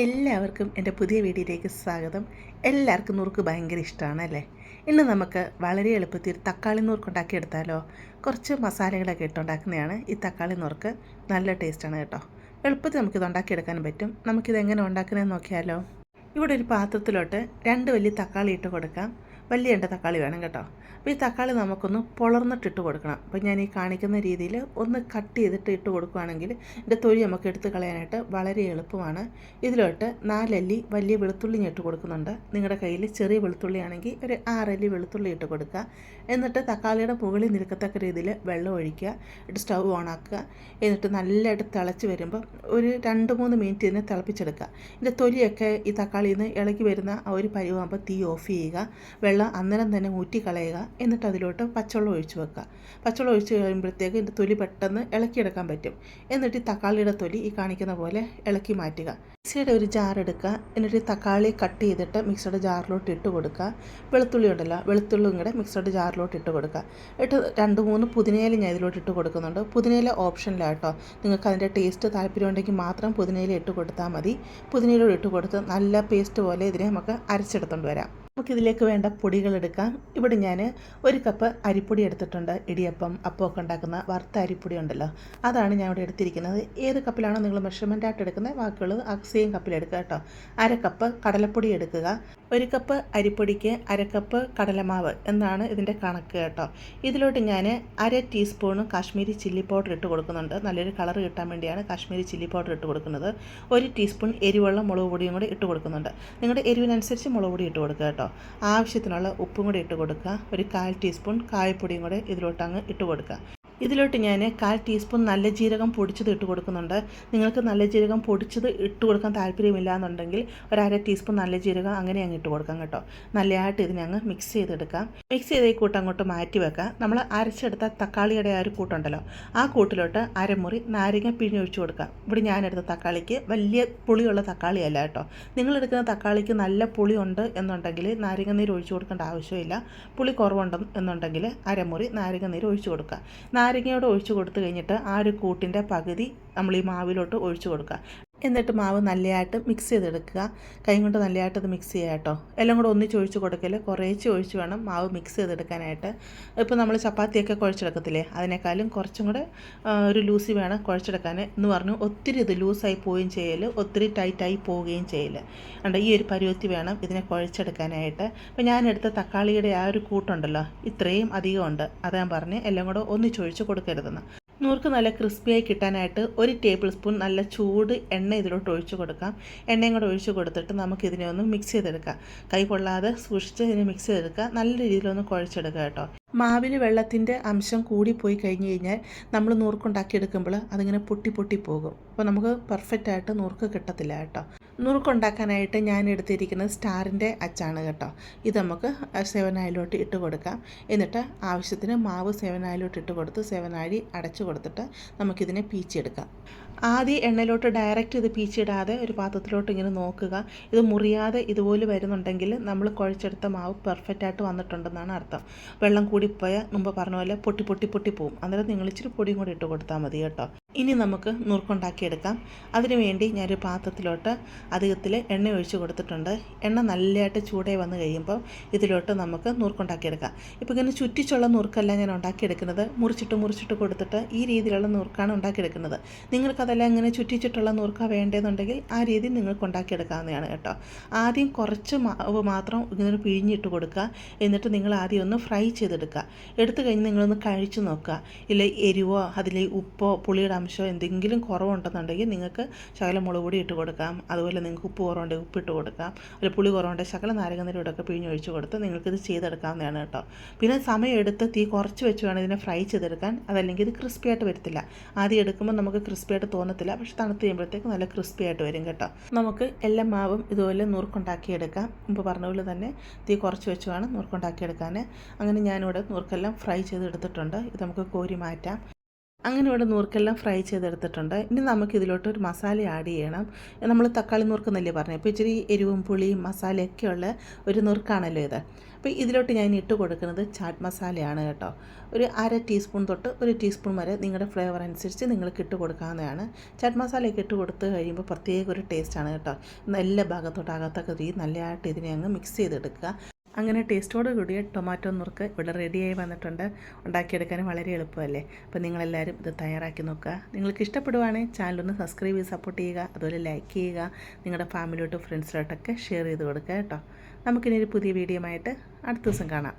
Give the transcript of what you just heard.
എല്ലാവർക്കും എന്റെ പുതിയ വീഡിയോയിലേക്ക് സ്വാഗതം. എല്ലാവർക്കും നുറുക്ക് ഭയങ്കര ഇഷ്ടമാണ് അല്ലേ? ഇന്ന് നമുക്ക് വളരെ എളുപ്പത്തിൽ ഒരു തക്കാളി നുറുക്ക് ഉണ്ടാക്കിയെടുത്താലോ? കുറച്ച് മസാലകളൊക്കെ ഇട്ടുണ്ടാക്കുന്നതാണ് ഈ തക്കാളി നുറുക്ക് നല്ല ടേസ്റ്റാണ് കേട്ടോ. എളുപ്പത്തിൽ നമുക്കിത് ഉണ്ടാക്കിയെടുക്കാൻ പറ്റും. നമുക്കിത് എങ്ങനെ ഉണ്ടാക്കുന്നതെന്ന് നോക്കിയാലോ? ഇവിടെ ഒരു പാത്രത്തിലോട്ട് രണ്ട് വലിയ തക്കാളി ഇട്ട് കൊടുക്കാം. വലിയ എണ്ട തക്കാളി വേണം കേട്ടോ. അപ്പോൾ ഈ തക്കാളി നമുക്കൊന്ന് പൊളർന്നിട്ട് ഇട്ട് കൊടുക്കണം. അപ്പോൾ ഞാൻ ഈ കാണിക്കുന്ന രീതിയിൽ ഒന്ന് കട്ട് ചെയ്തിട്ട് ഇട്ട് കൊടുക്കുകയാണെങ്കിൽ ഇതിന്റെ തൊലി നമുക്ക് എടുത്ത് കളയാനായിട്ട് വളരെ എളുപ്പമാണ്. ഇതിലോട്ട് നാലല്ലി വലിയ വെളുത്തുള്ളി ഞാൻ ഇട്ട് കൊടുക്കുന്നുണ്ട്. നിങ്ങളുടെ കയ്യിൽ ചെറിയ വെളുത്തുള്ളി ആണെങ്കിൽ ഒരു ആറല്ലി വെളുത്തുള്ളി ഇട്ട് കൊടുക്കുക. എന്നിട്ട് തക്കാളിയുടെ മുകളിൽ നിൽക്കത്തക്ക രീതിയിൽ വെള്ളം ഒഴിക്കുക. ഇട്ട് സ്റ്റൗ ഓണാക്കുക എന്നിട്ട് നല്ലതായിട്ട് തിളച്ച് വരുമ്പോൾ ഒരു രണ്ട് മൂന്ന് മിനിറ്റ് ഇതിനെ തിളപ്പിച്ചെടുക്കുക. ഇതിന്റെ തൊലിയൊക്കെ ഈ തക്കാളിയിൽ നിന്ന് ഇളകി വരുന്ന ആ ഒരു പരിവാകുമ്പോൾ തീ ഓഫ് ചെയ്യുക. വെള്ളം അന്നേരം തന്നെ ഊറ്റിക്കളയുക. എന്നിട്ട് അതിലോട്ട് പച്ചവെള്ളം ഒഴിച്ച് വെക്കുക. പച്ചവെള്ളം ഒഴിച്ച് കഴിയുമ്പോഴത്തേക്ക് ഇതിന്റെ തൊലി പെട്ടെന്ന് ഇളക്കിയെടുക്കാൻ പറ്റും. എന്നിട്ട് ഈ തക്കാളിയുടെ തൊലി ഈ കാണിക്കുന്ന പോലെ ഇളക്കി മാറ്റുക. മിക്സിയുടെ ഒരു ജാർ എടുക്കുക. എന്നിട്ട് ഈ തക്കാളി കട്ട് ചെയ്തിട്ട് മിക്സിയുടെ ജാറിലോട്ട് ഇട്ട് കൊടുക്കുക. വെളുത്തുള്ളി ഉണ്ടല്ലോ വെളുത്തുള്ളിയും കൂടെ മിക്സിയുടെ ജാറിലോട്ട് ഇട്ട് കൊടുക്കുക. ഇട്ട് രണ്ട് മൂന്ന് പുതിനയില ഞാൻ ഇതിലോട്ട് ഇട്ട് കൊടുക്കുന്നുണ്ട്. പുതിനയില ഓപ്ഷനിലാട്ടോ നിങ്ങൾക്ക് അതിന്റെ ടേസ്റ്റ് താല്പര്യമുണ്ടെങ്കിൽ മാത്രം പുതിനയില ഇട്ട് കൊടുത്താൽ മതി. പുതിനയിലോട്ട് ഇട്ട് കൊടുത്ത് നല്ല പേസ്റ്റ് പോലെ ഇതിനെ നമുക്ക് അരച്ചെടുത്തുകൊണ്ട് വരാം. നമുക്കിതിലേക്ക് വേണ്ട പൊടികൾ എടുക്കാം. ഇവിടെ ഞാൻ ഒരു കപ്പ് അരിപ്പൊടി എടുത്തിട്ടുണ്ട് ഇടിയപ്പം അപ്പമൊക്കെ ഉണ്ടാക്കുന്ന വറുത്ത അരിപ്പൊടി ഉണ്ടല്ലോ. അതാണ് ഞാൻ ഇവിടെ എടുത്തിരിക്കുന്നത്. ഏത് കപ്പിലാണോ നിങ്ങൾ മെഷർമെന്റ് ആയിട്ട് എടുക്കുന്നത് ബാക്കിയുള്ളത് ആ സെയിം കപ്പിലെടുക്കുക കേട്ടോ. അര കപ്പ് കടലപ്പൊടി എടുക്കുക. ഒരു കപ്പ് അരിപ്പൊടിക്ക് അര കപ്പ് കടലമാവ് എന്നാണ് ഇതിന്റെ കണക്ക് കേട്ടോ. ഇതിലോട്ട് ഞാൻ അര ടീസ്പൂണ് കാശ്മീരി ചില്ലി പൗഡർ ഇട്ട് കൊടുക്കുന്നുണ്ട്. നല്ലൊരു കളർ കിട്ടാൻ വേണ്ടിയാണ് കാശ്മീരി ചില്ലി പൗഡർ ഇട്ട് കൊടുക്കുന്നത്. ഒരു ടീസ്പൂൺ എരിവെള്ളം മുളക് പൊടിയും കൂടി ഇട്ട് കൊടുക്കുന്നുണ്ട്. നിങ്ങളുടെ എരിവിനനുസരിച്ച് മുളക് പൊടി ഇട്ട് കൊടുക്കുക കേട്ടോ. ആവശ്യത്തിനുള്ള ഉപ്പും കൂടി ഇട്ട് കൊടുക്കുക. ഒരു കാൽ ടീസ്പൂൺ കായപ്പൊടിയും കൂടെ ഇതിലോട്ടങ്ങ് ഇട്ട് കൊടുക്കുക. ഇതിലോട്ട് ഞാൻ കാൽ ടീസ്പൂൺ നല്ല ജീരകം പൊടിച്ചത് ഇട്ട് കൊടുക്കുന്നുണ്ട്. നിങ്ങൾക്ക് നല്ല ജീരകം പൊടിച്ചത് ഇട്ട് കൊടുക്കാൻ താല്പര്യമില്ല എന്നുണ്ടെങ്കിൽ ഒരു അര ടീസ്പൂൺ നല്ല ജീരകം അങ്ങനെ അങ്ങ് ഇട്ട് കൊടുക്കാം കേട്ടോ. നല്ലതായിട്ട് ഇതിനെ അങ്ങ് മിക്സ് ചെയ്തെടുക്കാം. മിക്സ് ചെയ്ത് ഈ കൂട്ട് അങ്ങോട്ട് മാറ്റി വെക്കാം. നമ്മൾ അരച്ചെടുത്ത തക്കാളിയുടെ ആ ഒരു കൂട്ടുണ്ടല്ലോ ആ കൂട്ടിലോട്ട് അരമുറി നാരങ്ങ പിഴിഞ്ഞൊഴിച്ച് കൊടുക്കാം. ഇവിടെ ഞാനെടുത്ത തക്കാളിക്ക് വലിയ പുളിയുള്ള തക്കാളിയല്ല കേട്ടോ. നിങ്ങളെടുക്കുന്ന തക്കാളിക്ക് നല്ല പുളിയുണ്ട് എന്നുണ്ടെങ്കിൽ നാരങ്ങ നീര് ഒഴിച്ചു കൊടുക്കേണ്ട ആവശ്യമില്ല. പുളി കുറവുണ്ട് എന്നുണ്ടെങ്കിൽ അരമുറി നാരങ്ങ നീര് ഒഴിച്ചു കൊടുക്കുക. നാരങ്ങയോട് ഒഴിച്ചു കൊടുത്തു കഴിഞ്ഞിട്ട് ആ ഒരു കൂട്ടിന്റെ പകുതി നമ്മൾ ഈ മാവിലോട്ട് ഒഴിച്ചു കൊടുക്കുക. എന്നിട്ട് മാവ് നല്ലതായിട്ട് മിക്സ് ചെയ്തെടുക്കുക. കൈ കൊണ്ട് നല്ലതായിട്ട് അത് മിക്സ് ചെയ്യുക കേട്ടോ. എല്ലാം കൂടെ ഒന്നിച്ച് ഒഴിച്ച് കൊടുക്കൽ കുറേച്ച് ഒഴിച്ച് വേണം മാവ് മിക്സ് ചെയ്തെടുക്കാനായിട്ട്. ഇപ്പോൾ നമ്മൾ ചപ്പാത്തിയൊക്കെ കുഴച്ചെടുക്കത്തില്ലേ? അതിനേക്കാളും കുറച്ചും കൂടെ ഒരു ലൂസി വേണം കുഴച്ചെടുക്കാൻ എന്ന് പറഞ്ഞു ഒത്തിരി ഇത് ലൂസായി പോവുകയും ചെയ്യൽ ഒത്തിരി ടൈറ്റായി പോവുകയും ചെയ്യൽ ഉണ്ട് ഈ ഒരു പരുവത്തി വേണം ഇതിനെ കുഴച്ചെടുക്കാനായിട്ട്. അപ്പോൾ ഞാനെടുത്ത തക്കാളിയുടെ ആ ഒരു കൂട്ടുണ്ടല്ലോ? ഇത്രയും അധികമുണ്ട്. ഞാൻ പറഞ്ഞ് എല്ലാം കൂടെ ഒന്നിച്ചൊഴിച്ച് കൊടുക്കരുതെന്ന്. നൂർക്ക് നല്ല ക്രിസ്പിയായി കിട്ടാനായിട്ട് ഒരു ടേബിൾ സ്പൂൺ നല്ല ചൂട് എണ്ണ ഇതിലോട്ട് ഒഴിച്ചു കൊടുക്കാം. എണ്ണയും കൂടെ ഒഴിച്ചു കൊടുത്തിട്ട് നമുക്കിതിനെ ഒന്ന് മിക്സ് ചെയ്തെടുക്കാം. കൈ പൊള്ളാതെ സൂക്ഷിച്ച് ഇതിനെ മിക്സ് ചെയ്തെടുക്കുക. നല്ല രീതിയിലൊന്ന് കുഴച്ചെടുക്കുക കേട്ടോ. മാവിൽ വെള്ളത്തിന്റെ അംശം കൂടിപ്പോയി കഴിഞ്ഞ് കഴിഞ്ഞാൽ നമ്മൾ നൂർക്കുണ്ടാക്കിയെടുക്കുമ്പോൾ അതിങ്ങനെ പൊട്ടി പൊട്ടി പോകും. അപ്പോൾ നമുക്ക് പെർഫെക്റ്റ് ആയിട്ട് നൂർക്ക് കിട്ടത്തില്ല കേട്ടോ. നുറുക്കുണ്ടാക്കാനായിട്ട് ഞാൻ എടുത്തിരിക്കുന്നത് സ്റ്റാറിന്റെ അച്ചാണ് കേട്ടോ. ഇത് നമുക്ക് സേവനായിലോട്ട് ഇട്ട് കൊടുക്കാം. എന്നിട്ട് ആവശ്യത്തിന് മാവ് സേവനായിലോട്ട് ഇട്ട് കൊടുത്ത് സേവനാഴി അടച്ചു കൊടുത്തിട്ട് നമുക്കിതിനെ പീച്ചെടുക്കാം ആദ്യം എണ്ണയിലോട്ട് ഡയറക്റ്റ് ഇത് പീച്ചിടാതെ ഒരു പാത്രത്തിലോട്ട് ഇങ്ങനെ നോക്കുക. ഇത് മുറിയാതെ ഇതുപോലെ വരുന്നുണ്ടെങ്കിൽ നമ്മൾ കുഴച്ചെടുത്ത മാവ് പെർഫെക്റ്റ് ആയിട്ട് വന്നിട്ടുണ്ടെന്നാണ് അർത്ഥം. വെള്ളം കൂടിപ്പോയാൽ മുമ്പ് പറഞ്ഞ പോലെ പൊട്ടി പൊട്ടി പൊട്ടി പോവും. അന്നേരം നിങ്ങൾ ഇച്ചിരി പൊടിയും കൂടി ഇട്ട് കൊടുത്താൽ മതി കേട്ടോ. ഇനി നമുക്ക് നുറുക്കുണ്ടാക്കിയെടുക്കാം അതിനുവേണ്ടി ഞാനൊരു പാത്രത്തിലോട്ട് അധികത്തിൽ എണ്ണ ഒഴിച്ച് കൊടുത്തിട്ടുണ്ട്. എണ്ണ നല്ലതായിട്ട് ചൂടേ വന്നു കഴിയുമ്പോൾ ഇതിലോട്ട് നമുക്ക് നുറുക്കുണ്ടാക്കിയെടുക്കാം ഇപ്പോൾ ഇങ്ങനെ ചുറ്റിച്ചുള്ള നുറുക്കല്ല ഞാൻ ഉണ്ടാക്കിയെടുക്കുന്നത്. മുറിച്ചിട്ട് മുറിച്ചിട്ട് കൊടുത്തിട്ട് ഈ രീതിയിലുള്ള നുറുക്കാണ് ഉണ്ടാക്കിയെടുക്കുന്നത്. നിങ്ങൾക്കതെല്ലാം ഇങ്ങനെ ചുറ്റിച്ചിട്ടുള്ള നുറുക്ക വേണ്ടതെന്നുണ്ടെങ്കിൽ ആ രീതി നിങ്ങൾക്ക് ഉണ്ടാക്കിയെടുക്കാവുന്നതാണ് കേട്ടോ. ആദ്യം കുറച്ച് മാവ് മാത്രം ഇങ്ങനെ പിഴിഞ്ഞിട്ട് കൊടുക്കുക. എന്നിട്ട് നിങ്ങൾ ആദ്യം ഒന്ന് ഫ്രൈ ചെയ്തെടുക്കുക. എടുത്തു കഴിഞ്ഞ് നിങ്ങളൊന്ന് കഴിച്ചു നോക്കുക. ഇല്ല എരിവോ അതിലെ ഉപ്പോ പുളിയുടെ അംശമോ എന്തെങ്കിലും കുറവുണ്ടെന്നുണ്ടെങ്കിൽ നിങ്ങൾക്ക് ശകലം മുളക് പൊടി ഇട്ട് കൊടുക്കാം. അതുപോലെ നിങ്ങൾക്ക് ഉപ്പ് കുറവുണ്ടെങ്കിൽ ഉപ്പിട്ട് കൊടുക്കാം. ഒരു പുളി കുറവുണ്ടെങ്കിൽ ശകലം നാരങ്ങനീരോടൊക്കെ പിഴിഞ്ഞൊഴിച്ച് കൊടുത്ത് നിങ്ങൾക്കിത് ചെയ്തെടുക്കാവുന്നതാണ് കേട്ടോ. പിന്നെ സമയം എടുത്ത് തീ കുറച്ച് വെച്ച് വേണം ഇതിനെ ഫ്രൈ ചെയ്തെടുക്കാൻ. അതല്ലെങ്കിൽ ഇത് ക്രിസ്പി ആയിട്ട് വരത്തില്ല. ആദ്യം എടുക്കുമ്പോൾ നമുക്ക് ക്രിസ്പി ആയിട്ട് തോന്നത്തില്ല. പക്ഷെ തണുത്ത് കഴിയുമ്പോഴത്തേക്ക് നല്ല ക്രിസ്പി ആയിട്ട് വരും കേട്ടോ. നമുക്ക് എല്ലാ മാവും ഇതുപോലെ നുറുക്കുണ്ടാക്കിയെടുക്കാം മുമ്പ് പറഞ്ഞ പോലെ തന്നെ തീ കുറച്ച് വെച്ച് വേണം നുറുക്കുണ്ടാക്കിയെടുക്കാൻ അങ്ങനെ ഞാനിവിടെ നൂർക്കെല്ലാം ഫ്രൈ ചെയ്തെടുത്തിട്ടുണ്ട്. ഇത് നമുക്ക് കോരി മാറ്റാം. അങ്ങനെ ഇവിടെ നൂർക്കെല്ലാം ഫ്രൈ ചെയ്തെടുത്തിട്ടുണ്ട്. ഇനി നമുക്ക് ഇതിലോട്ട് ഒരു മസാല ആഡ് ചെയ്യണം. നമ്മൾ തക്കാളി നൂർക്കുന്നല്ലേ പറഞ്ഞത് അപ്പോൾ ഇച്ചിരി എരിവും പുളിയും മസാലയൊക്കെ ഉള്ള ഒരു നുറുക്കാണല്ലോ ഇത്. അപ്പോൾ ഇതിലോട്ട് ഞാൻ ഇട്ട് കൊടുക്കുന്നത് ചാറ്റ് മസാലയാണ് കേട്ടോ. ഒരു അര ടീസ്പൂൺ തൊട്ട് ഒരു ടീസ്പൂൺ വരെ നിങ്ങളുടെ ഫ്ലേവർ അനുസരിച്ച് നിങ്ങൾക്ക് ഇട്ട് കൊടുക്കാവുന്നതാണ്. ചാറ്റ് മസാലയൊക്കെ ഇട്ട് കൊടുത്ത് കഴിയുമ്പോൾ പ്രത്യേക ഒരു ടേസ്റ്റാണ് കേട്ടോ. എല്ലാ ഭാഗത്തോട്ടകത്തൊക്കെ രീതി നല്ലതായിട്ട് ഇതിനെ അങ്ങ് മിക്സ് ചെയ്തെടുക്കുക. അങ്ങനെ ടേസ്റ്റോട് കൂടിയ ടൊമാറ്റോ നുറുക്ക് ഇവിടെ റെഡിയായി വന്നിട്ടുണ്ട്. ഉണ്ടാക്കിയെടുക്കാൻ വളരെ എളുപ്പമല്ലേ? അപ്പോൾ നിങ്ങളെല്ലാവരും ഇത് തയ്യാറാക്കി നോക്കുക. നിങ്ങൾക്ക് ഇഷ്ടപ്പെടുവാണെങ്കിൽ ചാനലൊന്ന് സബ്സ്ക്രൈബ് ചെയ്ത് സപ്പോർട്ട് ചെയ്യുക. അതുപോലെ ലൈക്ക് ചെയ്യുക. നിങ്ങളുടെ ഫാമിലിയോട്ടും ഫ്രണ്ട്സിലോട്ടൊക്കെ ഷെയർ ചെയ്ത് കൊടുക്കുക കേട്ടോ. നമുക്കിനി ഒരു പുതിയ വീഡിയോ ആയിട്ട് അടുത്ത ദിവസം കാണാം.